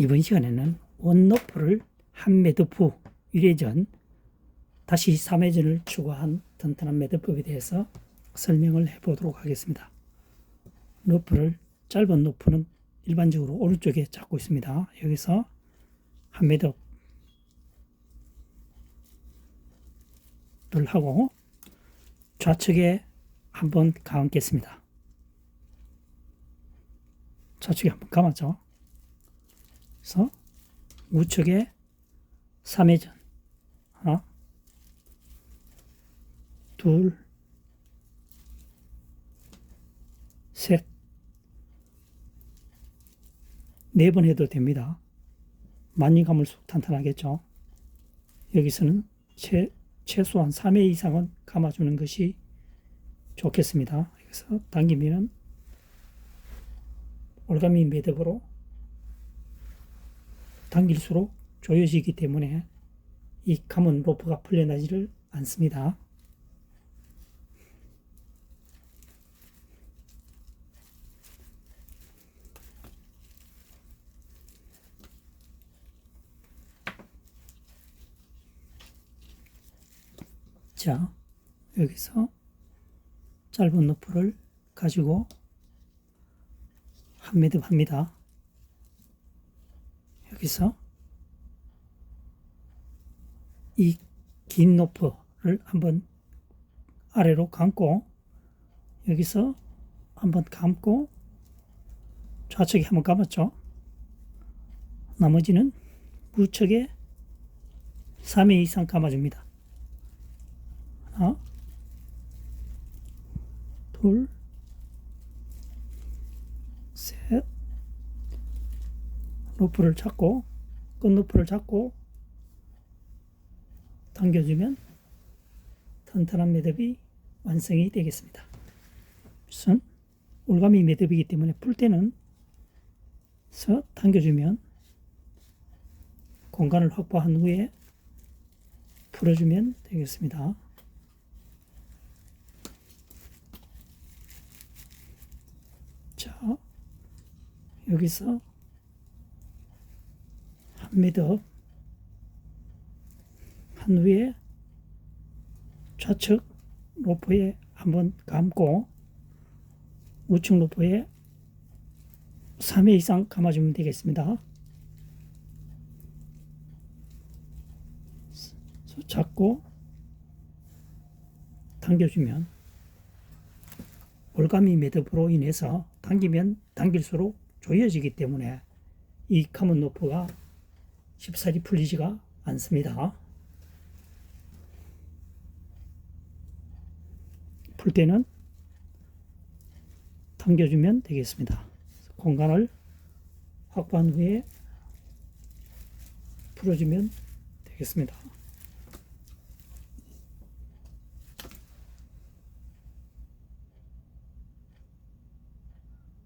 이번 시간에는 원노프를 한 매듭 후 1회전 다시 3회전을 추가한 튼튼한 매듭법에 대해서 설명을 해보도록 하겠습니다. 노프를 짧은 노프는 일반적으로 오른쪽에 잡고 있습니다. 여기서 한 매듭을 하고 좌측에 한번 감겠습니다. 좌측에 한번 감았죠. 그래서 우측에 3회전 하나 둘 셋, 네 번 해도 됩니다. 많이 감을수록 탄탄하겠죠. 여기서는 최, 최소한 3회 이상은 감아주는 것이 좋겠습니다. 여기서 당기면은 올가미 매듭으로 당길수록 조여지기 때문에 이 감은 로프가 풀려나지를 않습니다. 자, 여기서 짧은 노프를 가지고 한 매듭 합니다. 여기서 이 긴 노프를 한번 아래로 감고 여기서 한번 감고 좌측에 한번 감았죠. 나머지는 우측에 3회 이상 감아줍니다. 하나, 둘, 셋, 로프를 잡고, 끝 로프를 잡고, 당겨주면 탄탄한 매듭이 완성이 되겠습니다. 우선 올가미 매듭이기 때문에 풀 때는 서 당겨주면 공간을 확보한 후에 풀어주면 되겠습니다. 자, 여기서 한 매듭 한 후에 좌측 로프에 한번 감고 우측 로프에 3회 이상 감아주면 되겠습니다. 잡고 당겨주면 올가미 매듭으로 인해서 당기면 당길수록 조여지기 때문에 이 카문 노프가 쉽사리 풀리지가 않습니다. 풀 때는 당겨주면 되겠습니다. 공간을 확보한 후에 풀어주면 되겠습니다.